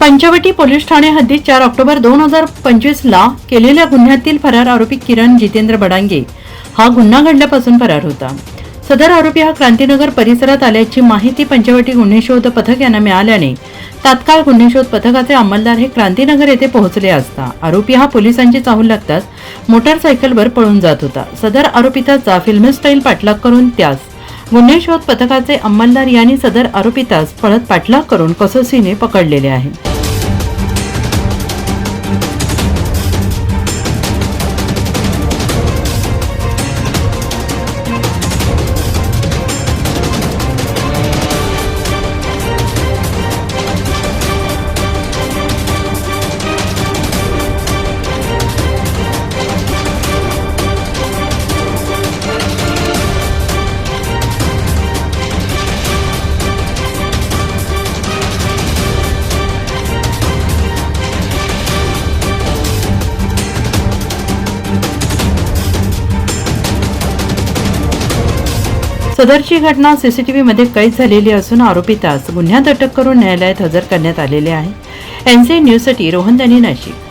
Panchavati police Thane हद्दीत चार October दोन हजार पंचवीसला केलेल्या गुन्ह्यातील फरार आरोपी किरण जितेंद्र बडांगे हा गुन्हा घडल्यापासून फरार होता. सदर आरोपी हा क्रांतीनगर परिसरात आल्याची माहिती पंचवटी गुन्हे शोध पथक यांना मिळाल्याने तात्काळ गुन्हे शोध पथकाचे अंमलदार हे क्रांतीनगर येथे पोहोचले असता. आरोपी हा पोलिसांची चाहूल लागताच मोटारसायकलवर पळून जात होता. सदर आरोपिताचा फिल्म स्टाईल पाठलाग करून त्यास गुन्हे शोध पथकाचे अंमलदार यांनी सदर आरोपितास पळत पाठलाग करून कसोसीने पकडलेले आहे. सदरची घटना सीसीटीव्हीमध्ये कैद झालेली असून आरोपितास गुन्ह्यात अटक करून न्यायालयात हजर करण्यात आलेले आहे. एनसीएन न्यूजसाठी रोहन दानी नाशिक.